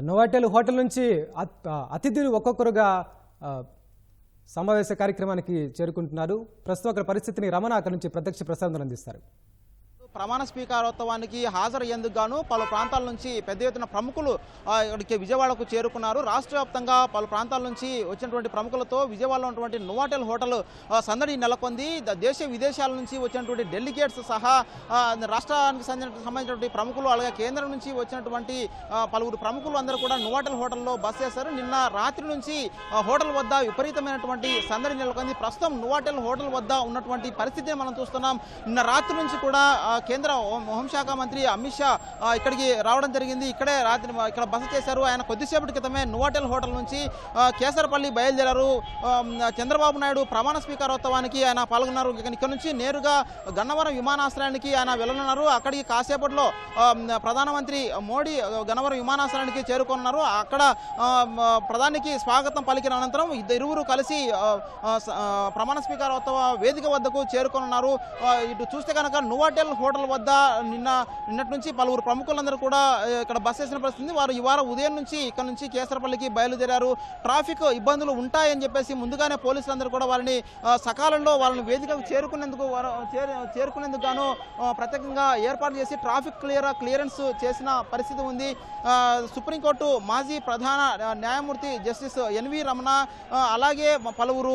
Novotel hotel నుంచి అత్- అతిథులు ఒక్కొక్కరుగా సమావేశ కార్యక్రమానికి చేరుకుంటున్నారు. ప్రస్తుతం అక్కడ పరిస్థితిని రమణ అక్కడి నుంచి ప్రత్యక్ష ప్రసారం అందిస్తారు. ప్రమాణ స్వీకారోత్సవానికి హాజరయ్యేందుకు గాను పలు ప్రాంతాల నుంచి పెద్ద ఎత్తున ప్రముఖులు ఇక్కడికి విజయవాడకు చేరుకున్నారు. రాష్ట్ర వ్యాప్తంగా పలు ప్రాంతాల నుంచి వచ్చినటువంటి ప్రముఖులతో విజయవాడలో ఉన్నటువంటి నోవాటెల్ హోటల్ సందడి నెలకొంది. దేశ విదేశాల నుంచి వచ్చినటువంటి డెలిగేట్స్ సహా రాష్ట్రానికి సంబంధించినటువంటి ప్రముఖులు అలాగే కేంద్రం నుంచి వచ్చినటువంటి పలువురు ప్రముఖులు అందరూ కూడా నోవాటెల్ హోటల్లో బస్ చేశారు. నిన్న రాత్రి నుంచి హోటల్ వద్ద విపరీతమైనటువంటి సందడి నెలకొంది. ప్రస్తుతం నోవాటెల్ హోటల్ వద్ద ఉన్నటువంటి పరిస్థితిని మనం చూస్తున్నాం. నిన్న రాత్రి నుంచి కూడా కేంద్ర హోంశాఖ మంత్రి అమిత్ షా ఇక్కడికి రావడం జరిగింది. ఇక్కడే రాత్రి ఇక్కడ బస చేశారు. ఆయన కొద్దిసేపటి క్రితమే నువాటెల్ హోటల్ నుంచి కేసరపల్లి బయలుదేరారు. చంద్రబాబు నాయుడు ప్రమాణ స్వీకారోత్సవానికి ఆయన పాల్గొన్నారు. ఇక్కడ నుంచి నేరుగా గన్నవరం విమానాశ్రయానికి ఆయన వెళ్ళనున్నారు. అక్కడికి కాసేపట్లో ప్రధానమంత్రి మోడీ గన్నవరం విమానాశ్రయానికి చేరుకున్నారు అక్కడ ప్రధానికి స్వాగతం పలికిన అనంతరం ఇద్దరు ఇరువురు కలిసి ప్రమాణ స్వీకారోత్సవ వేదిక వద్దకు చేరుకోనున్నారు. ఇటు చూస్తే కనుక నువాటెల్ హోటల్ వద్ద నిన్న నిన్నటి నుంచి పలువురు ప్రముఖులందరూ కూడా ఇక్కడ బస్ చేసిన పరిస్థితి ఉంది. వారు ఇవాళ ఉదయం నుంచి ఇక్కడ నుంచి కేసరపల్లికి బయలుదేరారు ట్రాఫిక్ ఇబ్బందులు ఉంటాయని చెప్పేసి ముందుగానే పోలీసులందరూ కూడా వారిని సకాలంలో వాళ్ళని వేదికకు చేరుకునేందుకు వారు చేరుకునేందుకు గాను ప్రత్యేకంగా ఏర్పాటు చేసి ట్రాఫిక్ క్లియర్ క్లియరెన్స్ చేసిన పరిస్థితి ఉంది సుప్రీంకోర్టు మాజీ ప్రధాన న్యాయమూర్తి జస్టిస్ ఎన్వి రమణ అలాగే పలువురు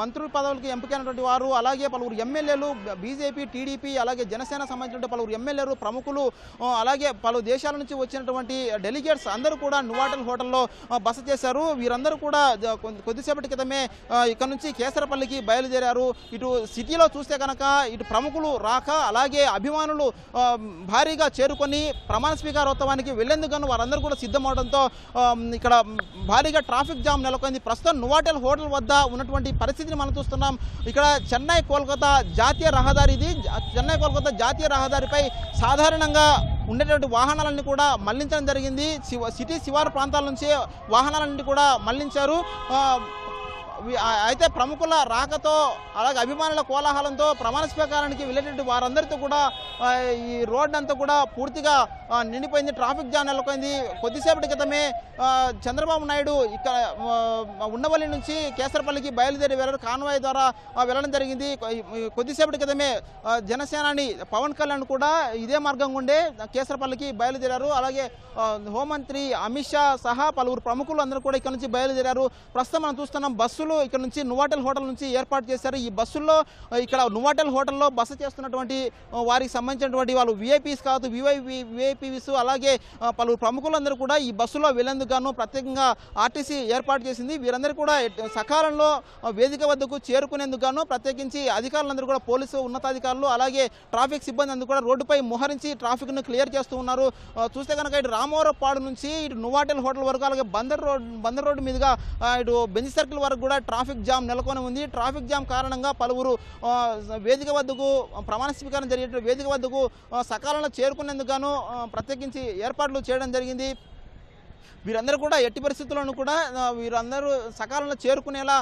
మంత్రుల పదవులకి ఎంపికైనటువంటి వారు అలాగే పలువురు ఎమ్మెల్యేలు బీజేపీ టీడీపీ అలాగే అలాగే జనసేన సంబంధించినటువంటి పలువురు ఎమ్మెల్యేలు ప్రముఖులు అలాగే పలు దేశాల నుంచి వచ్చినటువంటి డెలిగేట్స్ అందరూ కూడా నువాటల్ హోటల్లో బస చేశారు. వీరందరూ కూడా కొద్దిసేపటి క్రితమే ఇక్కడ నుంచి కేసరపల్లికి బయలుదేరారు. ఇటు సిటీలో చూస్తే కనుక ఇటు ప్రముఖులు రాక అలాగే అభిమానులు భారీగా చేరుకొని ప్రమాణ స్వీకారోత్సవానికి వెళ్ళేందుకు వారందరూ కూడా సిద్ధమవడంతో ఇక్కడ భారీగా ట్రాఫిక్ జామ్ నెలకొంది. ప్రస్తుతం నువాటెల్ హోటల్ వద్ద ఉన్నటువంటి పరిస్థితిని మనం చూస్తున్నాం. ఇక్కడ చెన్నై కోల్కతా జాతీయ రహదారి ఇది చెన్నై కోల్కతా జాతీయ రహదారిపై సాధారణంగా ఉండేటువంటి వాహనాలన్నీ కూడా మళ్ళించడం జరిగింది. శివ సిటీ శివారు ప్రాంతాల నుంచి వాహనాలన్నీ కూడా మళ్ళించారు. అయితే ప్రముఖుల రాకతో అలాగే అభిమానుల కోలాహలంతో ప్రమాణ స్వీకారానికి వెళ్ళేటువంటి వారందరితో కూడా ఈ రోడ్ అంతా కూడా పూర్తిగా నిండిపోయింది. ట్రాఫిక్ జామ్ నెలకొంది. కొద్దిసేపటి క్రితమే చంద్రబాబు నాయుడు ఇక్కడ ఉండవల్లి నుంచి కేసరపల్లికి బయలుదేరి వెళ్ళడం కాన్వాయ్ ద్వారా వెళ్ళడం జరిగింది. కొద్దిసేపటి క్రితమే జనసేనాని పవన్ కళ్యాణ్ కూడా ఇదే మార్గం గుండే కేసరపల్లికి బయలుదేరారు. అలాగే హోంమంత్రి అమిత్ షా సహా పలువురు ప్రముఖులు అందరూ కూడా ఇక్కడ నుంచి బయలుదేరారు. ప్రస్తుతం మనం చూస్తున్నాం బస్సులు ఇక్కడ నుంచి నువాటల్ హోటల్ నుంచి ఏర్పాటు చేశారు. ఈ బస్సుల్లో ఇక్కడ నువాటెల్ హోటల్లో బస చేస్తున్నటువంటి వారికి సంబంధించినటువంటి వాళ్ళు విఐపీస్ కాదు వివై విఐపీస్ అలాగే పలు పలువురు ప్రముఖులందరూ కూడా ఈ బస్సులో వెళ్ళేందుకు గాను ప్రత్యేకంగా ఆర్టీసీ ఏర్పాటు చేసింది. వీరందరూ కూడా సకాలంలో వేదిక వద్దకు చేరుకునేందుకు గాను ప్రత్యేకించి అధికారులందరూ కూడా పోలీసు ఉన్నతాధికారులు అలాగే ట్రాఫిక్ సిబ్బంది అందరూ కూడా రోడ్డుపై మోహరించి ట్రాఫిక్ను క్లియర్ చేస్తూ ఉన్నారు. చూస్తే కనుక ఇటు రామవరపాడు నుంచి ఇటు నువాటెల్ హోటల్ వరకు అలాగే బందర్ రోడ్ బందర్ రోడ్డు మీదుగా ఇటు బెంజ్ సర్కిల్ వరకు కూడా ట్రాఫిక్ జామ్ నెలకొని ఉంది. ట్రాఫిక్ జామ్ కారణంగా పలువురు వేదిక వద్దకు ప్రమాణ స్వీకారం జరిగే వేదిక వద్దకు సకాలంలో చేరుకునేందుకు గాను ప్రత్యేకించి ఏర్పాట్లు చేయడం జరిగింది. వీరందరూ కూడా ఎట్టి పరిస్థితుల్లోనూ కూడా వీరందరూ సకాలంలో చేరుకునేలా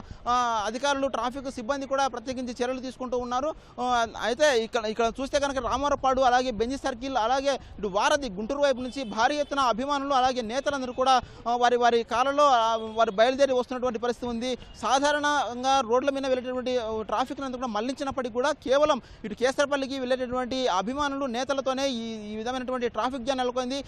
అధికారులు ట్రాఫిక్ సిబ్బంది కూడా ప్రత్యేకించి చర్యలు తీసుకుంటూ ఉన్నారు. అయితే ఇక్కడ ఇక్కడ చూస్తే కనుక రామారపాడు అలాగే బెంజి సర్కిల్ అలాగే ఇటు వారధి గుంటూరు వైపు నుంచి భారీ ఎత్తున అభిమానులు అలాగే నేతలందరూ కూడా వారి వారి కాలంలో వారు బయలుదేరి వస్తున్నటువంటి పరిస్థితి ఉంది. సాధారణంగా రోడ్ల మీద వెళ్ళేటటువంటి ట్రాఫిక్ అంతా కూడా మళ్ళించినప్పటికీ కూడా కేవలం ఇటు కేసరపల్లికి వెళ్ళేటటువంటి అభిమానులు నేతలతోనే ఈ విధమైనటువంటి ట్రాఫిక్ జామ్ నెలకొంది.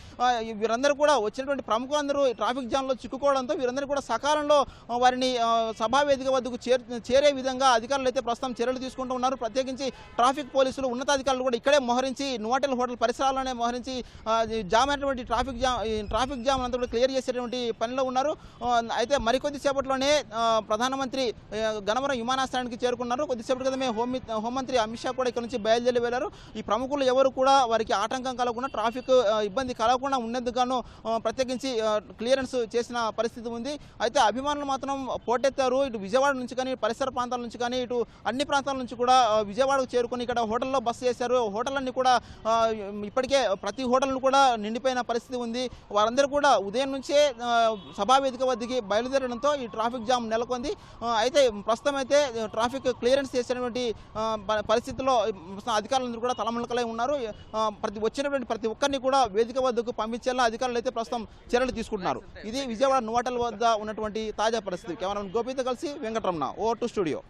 వీరందరూ కూడా వచ్చినటువంటి ప్రముఖులందరూ ఈ ట్రాఫిక్ జామ్లో చిక్కుకోవడంతో వీరందరూ కూడా సకాలంలో వారిని సభావేదిక సభా వేదిక వద్దకు చేరే విధంగా అధికారులు అయితే ప్రస్తుతం చర్యలు తీసుకుంటూ ఉన్నారు. ప్రత్యేకించి ట్రాఫిక్ పోలీసులు ఉన్నతాధికారులు కూడా ఇక్కడే మోహరించి నోటెల్ హోటల్ పరిసరాల్లోనే మోహరించి జామ్ అయినటువంటి ట్రాఫిక్ జామ్ ఈ ట్రాఫిక్ జామ్ అంతా కూడా క్లియర్ చేసేటువంటి పనిలో ఉన్నారు. అయితే మరికొద్ది సేపట్లోనే ప్రధానమంత్రి ఆ, విమానాశ్రయానికి చేరుకున్నారు. కొద్దిసేపటి క్రితమే హోం హోంమంత్రి అమిత్ షా కూడా ఇక్కడ నుంచి బయలుదేరి వెళ్ళారు. ఈ ప్రముఖులు ఎవరు కూడా వారికి ఆటంకం కలగకుండా ట్రాఫిక్ ఇబ్బంది కలగకుండా ఉండేందుకు ప్రత్యేకించి క్లియరెన్స్ చేసిన పరిస్థితి ఉంది. అయితే అభిమానులు మాత్రం పోటెత్తారు. ఇటు విజయవాడ నుంచి కానీ పరిసర ప్రాంతాల నుంచి కానీ ఇటు అన్ని ప్రాంతాల నుంచి కూడా విజయవాడకు చేరుకొని ఇక్కడ హోటల్లో బస్సు చేశారు. హోటళ్ళన్నీ కూడా ఇప్పటికే ప్రతి హోటల్ను కూడా నిండిపోయిన పరిస్థితి ఉంది. వారందరూ కూడా ఉదయం నుంచే సభావేదిక వద్దకి బయలుదేరడంతో ఈ ట్రాఫిక్ జామ్ నెలకొంది. అయితే ప్రస్తుతం అయితే ట్రాఫిక్ క్లియరెన్స్ చేసినటువంటి పరిస్థితుల్లో అధికారులందరూ కూడా తలములకలై ఉన్నారు. ప్రతి వచ్చినటువంటి ప్రతి ఒక్కరిని కూడా వేదిక వద్దకు పంపించేలా అధికారులు అయితే ప్రస్తుతం చర్యలు తీసుకుంటున్నారు ఇది విజయవాడ నోటల్ వద్ద ఉన్నటువంటి తాజా పరిస్థితి. కెమెరామెన్ గోపితో కలిసి వెంకటరమణ. ఓ టు స్టూడియో.